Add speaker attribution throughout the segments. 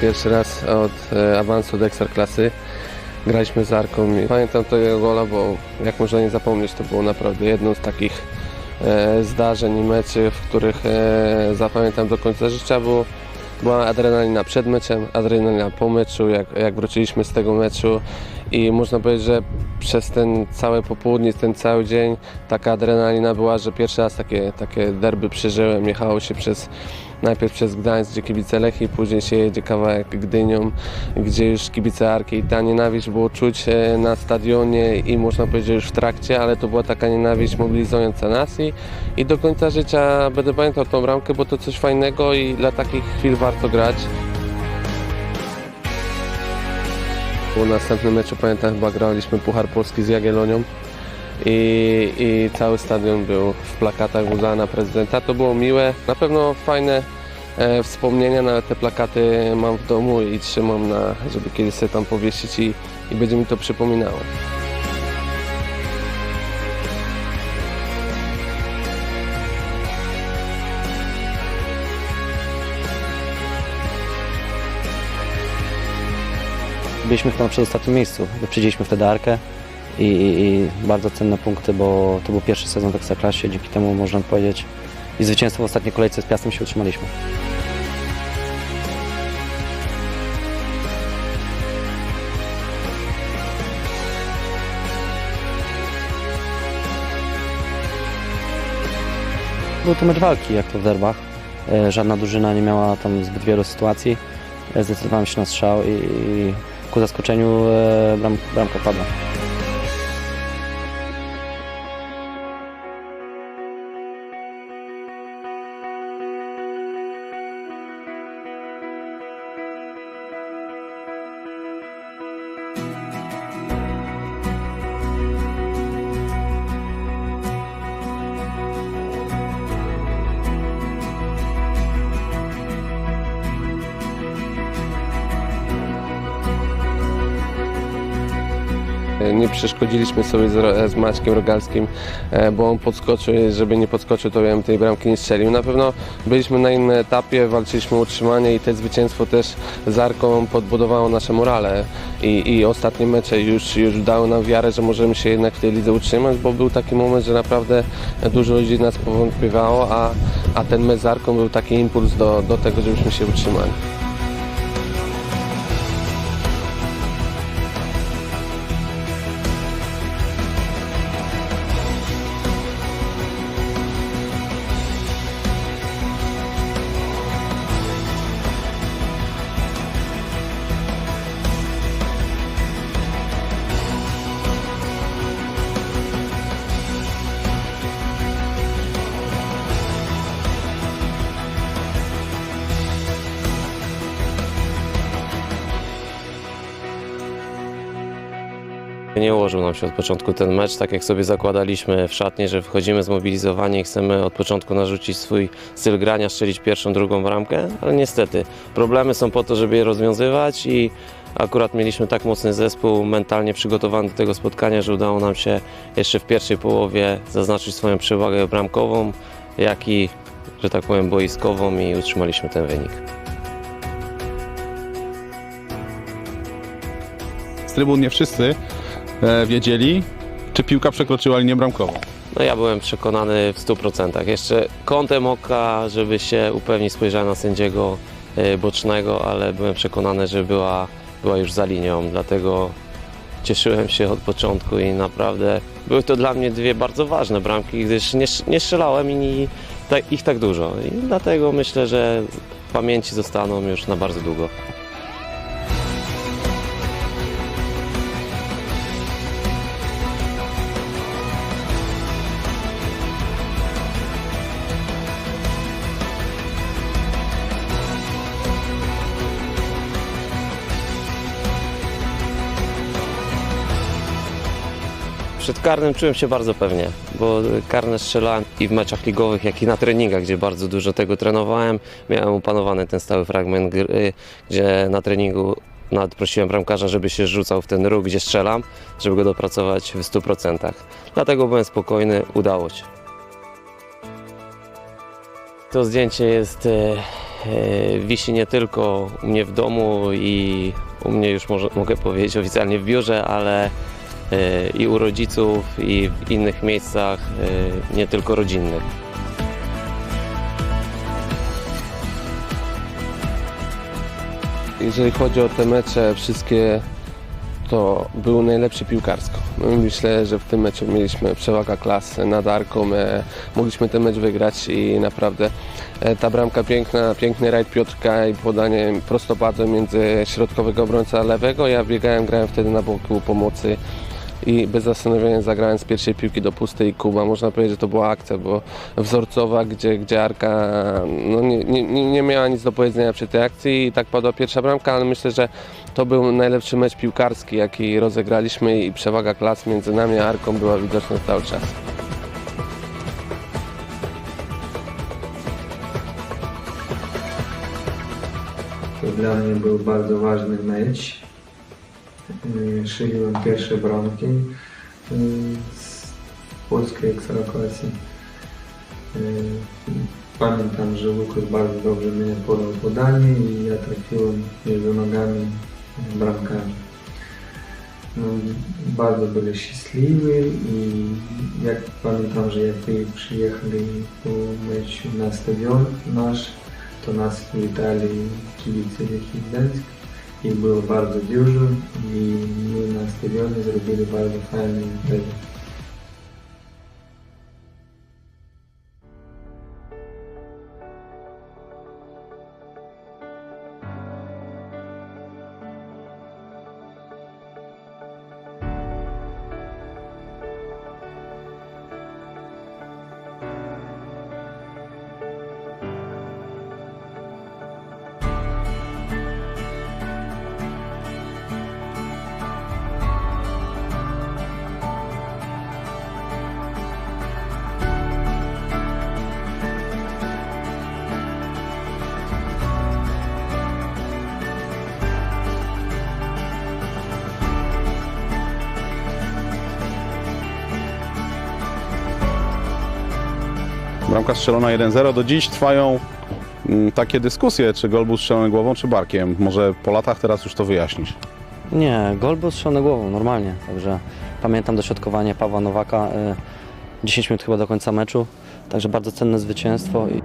Speaker 1: pierwszy raz od e, awansu do Ekstraklasy. Graliśmy z Arką i pamiętam tego gola, bo jak można nie zapomnieć, to było naprawdę jedno z takich e, zdarzeń i meczy, w których e, zapamiętam do końca życia, bo była adrenalina przed meczem, adrenalina po meczu, jak, jak wróciliśmy z tego meczu i można powiedzieć, że przez ten całe popołudnie, ten cały dzień taka adrenalina była, że pierwszy raz takie, takie derby przeżyłem. Jechało się przez, najpierw przez Gdańsk, gdzie kibice Lechii, później się jedzie kawałek Gdynią, gdzie już kibice Arki i ta nienawiść było czuć e, na stadionie i można powiedzieć, już w trakcie, ale to była taka nienawiść mobilizująca nas i, i do końca życia będę pamiętał tą bramkę, bo to coś fajnego i dla takich chwil warto grać. Po następnym meczu pamiętam chyba graliśmy Puchar Polski z Jagiellonią i, i cały stadion był w plakatach Uzana prezydenta. To było miłe, na pewno fajne e, wspomnienia, nawet te plakaty mam w domu i trzymam na, żeby kiedyś sobie tam powiesić i, i będzie mi to przypominało.
Speaker 2: Byliśmy chyba na przedostatnim miejscu. Wyprzedziliśmy wtedy Arkę i, i, bardzo cenne punkty, bo to był pierwszy sezon w Ekstraklasie. Dzięki temu można powiedzieć i zwycięstwo w ostatniej kolejce z Piastem się utrzymaliśmy. Był to mecz walki, jak to w derbach. E, Żadna drużyna nie miała tam zbyt wielu sytuacji. E, Zdecydowałem się na strzał i, i ku zaskoczeniu e, bram, bramka padła.
Speaker 1: Nie przeszkodziliśmy sobie z, z Maćkiem Rogalskim, e, bo on podskoczył, i żeby nie podskoczył, to ja bym tej bramki nie strzelił. Na pewno byliśmy na innym etapie, walczyliśmy o utrzymanie i te zwycięstwo też z Arką podbudowało nasze morale i, i ostatnie mecze już, już dały nam wiarę, że możemy się jednak w tej lidze utrzymać, bo był taki moment, że naprawdę dużo ludzi nas powątpiewało, a, a ten mecz z Arką był taki impuls do, do tego, żebyśmy się utrzymali.
Speaker 3: Nie ułożył nam się od początku ten mecz, tak jak sobie zakładaliśmy w szatni, że wchodzimy zmobilizowani i chcemy od początku narzucić swój styl grania, strzelić pierwszą, drugą bramkę, ale niestety problemy są po to, żeby je rozwiązywać i akurat mieliśmy tak mocny zespół mentalnie przygotowany do tego spotkania, że udało nam się jeszcze w pierwszej połowie zaznaczyć swoją przewagę bramkową, jak i, że tak powiem, boiskową i utrzymaliśmy ten wynik.
Speaker 4: z trybun nie wszyscy e, wiedzieli, czy piłka przekroczyła linię bramkową.
Speaker 3: No ja byłem przekonany w 100%. Jeszcze kątem oka, żeby się upewnić, spojrzałem na sędziego e, bocznego, ale byłem przekonany, że była, była już za linią, dlatego cieszyłem się od początku i naprawdę były to dla mnie dwie bardzo ważne bramki, gdyż nie, nie strzelałem i tak, ich tak dużo. I dlatego myślę, że w pamięci zostaną już na bardzo długo. Przed karnym czułem się bardzo pewnie, bo karne strzelałem i w meczach ligowych, jak i na treningach, gdzie bardzo dużo tego trenowałem. Miałem opanowany ten stały fragment gry, gdzie na treningu nawet prosiłem bramkarza, żeby się rzucał w ten róg, gdzie strzelam, żeby go dopracować w 100%. Dlatego byłem spokojny, udało się. To zdjęcie jest e, e, wisi nie tylko u mnie w domu i u mnie już może, mogę powiedzieć oficjalnie w biurze, ale i u rodziców i w innych miejscach, e, nie tylko rodzinnych.
Speaker 1: Jeżeli chodzi o te mecze wszystkie, to był najlepszy piłkarsko. No, myślę, że w tym meczu mieliśmy przewagę klas nad Arką. E, mogliśmy ten mecz wygrać i naprawdę e, ta bramka piękna, piękny rajd Piotrka i podanie prostopadłe między środkowego obrońca lewego. Ja biegałem, grałem wtedy na boku pomocy i bez zastanowienia zagrałem z pierwszej piłki do pustej Kuba. Można powiedzieć, że to była akcja, bo wzorcowa, gdzie, gdzie Arka no, nie, nie, nie miała nic do powiedzenia przy tej akcji i tak padła pierwsza bramka, ale myślę, że to był najlepszy mecz piłkarski, jaki rozegraliśmy i przewaga klas między nami a Arką była widoczna cały czas.
Speaker 5: To dla mnie był bardzo ważny mecz. Yy, Strzeliłem pierwsze bramki yy, z polskiej ekstraklasy. Pamiętam, że Łukasz bardzo dobrze mnie podał podanie i ja trafiłem między nogami bramkami. No, bardzo byli szczęśliwi i jak pamiętam, że jak przyjechali po meczu na stadion nasz, to nas witali kibice Lechii Gdańsk i było bardzo dużo i my na stadionie zrobili bardzo fajną imprezę.
Speaker 4: Strzelona 1-0. Do dziś trwają mm, takie dyskusje, czy gol był strzelony głową, czy barkiem. Może po latach teraz już to wyjaśnisz.
Speaker 2: Nie, gol był strzelony głową, normalnie. Także pamiętam dośrodkowanie Pawła Nowaka, y, 10 minut chyba do końca meczu. Także bardzo cenne zwycięstwo. I...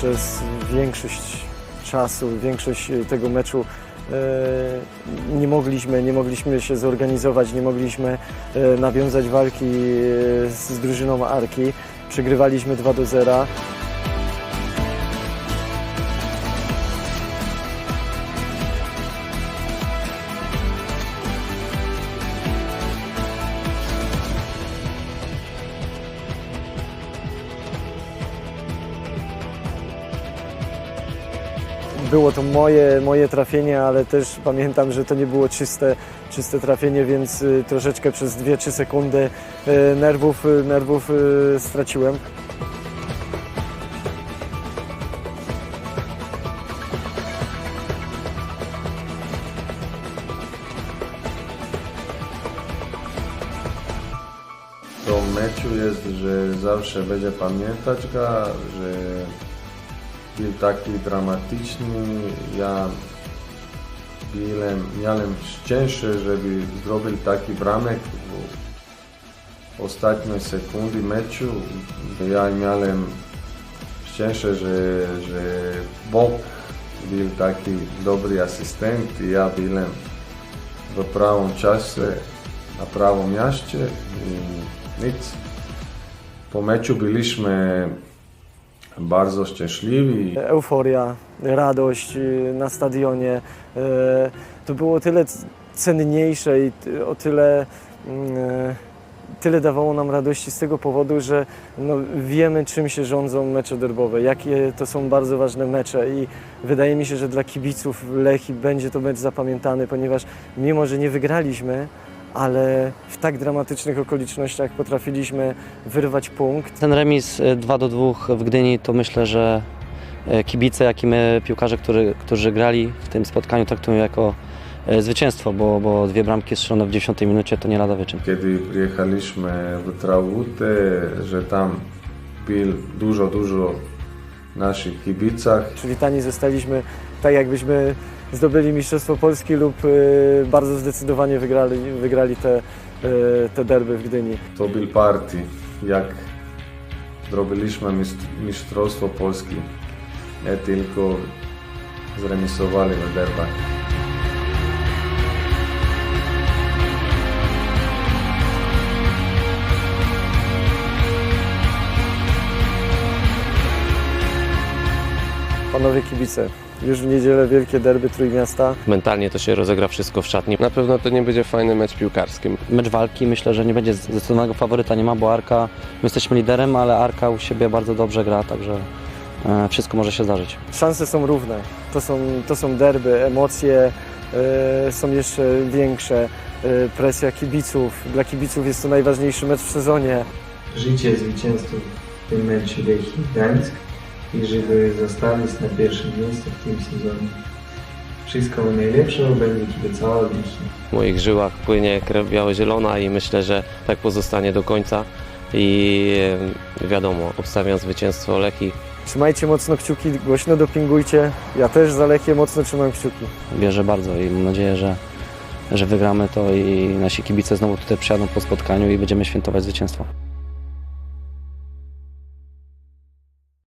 Speaker 6: przez większość czasu, większość tego meczu e, nie mogliśmy, nie mogliśmy się zorganizować, nie mogliśmy e, nawiązać walki z drużyną Arki. Przegrywaliśmy 2 do 0. Było to moje, moje trafienie, ale też pamiętam, że to nie było czyste, czyste trafienie, więc y, troszeczkę przez 2-3 sekundy y, nerwów, y, nerwów straciłem.
Speaker 7: To meczu jest, że zawsze będzie pamiętać że był taki dramatyczny. Ja byłem, miałem szczęście, żeby zrobił taki bramek w ostatniej sekundy meczu. Ja miałem szczęście, że, że Bóg był taki dobry asystent i ja byłem w prawym czasie na pravom mjeście i nic. Po meczu byliśmy bardzo szczęśliwi.
Speaker 6: Euforia, radość y, na stadionie. e, To było o tyle cenniejsze i o tyle, tyle dawało nam radości z tego powodu, że no, wiemy czym się rządzą mecze derbowe, jakie to są bardzo ważne mecze i wydaje mi się, że dla kibiców Lechi będzie to mecz zapamiętany, ponieważ mimo, że nie wygraliśmy, ale w tak dramatycznych okolicznościach potrafiliśmy wyrwać punkt.
Speaker 2: Ten remis y, 2 do 2 w Gdyni to myślę, że y, kibice, jak i my piłkarze, którzy, którzy grali w tym spotkaniu traktują jako y, zwycięstwo, bo, bo dwie bramki strzelone w 10 minucie to nie lada wyczyn.
Speaker 7: Kiedy przyjechaliśmy w Trawutę, że tam był dużo, dużo naszych kibicach.
Speaker 6: Przywitani zostaliśmy tak, jakbyśmy zdobyli Mistrzostwo Polski lub y, bardzo zdecydowanie wygrali, wygrali te, y, te derby w Gdyni.
Speaker 7: To był party, jak zrobiliśmy mistrz- Mistrzostwo Polski. Nie tylko zremisowali w derbach.
Speaker 6: Panowie kibice, już w niedzielę wielkie derby Trójmiasta.
Speaker 3: Mentalnie to się rozegra wszystko w szatni.
Speaker 1: Na pewno to nie będzie fajny mecz piłkarski.
Speaker 2: Mecz walki myślę, że nie będzie zdecydowanego faworyta, nie ma, bo Arka, my jesteśmy liderem, ale Arka u siebie bardzo dobrze gra, także e, wszystko może się zdarzyć.
Speaker 6: Szanse są równe, to są, to są derby, emocje y, są jeszcze większe, y, presja kibiców. Dla kibiców jest to najważniejszy mecz w sezonie.
Speaker 5: Życie zwycięzców w tym meczu Lechii Gdańsk i żeby zostali na pierwszym miejscu w tym sezonie. Wszystko najlepsze będzie kibicała Lechii.
Speaker 3: W moich żyłach płynie krew biało-zielona i myślę, że tak pozostanie do końca. I wiadomo, obstawiam zwycięstwo Lechi.
Speaker 6: Trzymajcie mocno kciuki, głośno dopingujcie. Ja też za Lechię mocno trzymam kciuki.
Speaker 2: Wierzę bardzo i mam nadzieję, że, że wygramy to i nasi kibice znowu tutaj przyjadą po spotkaniu i będziemy świętować zwycięstwo.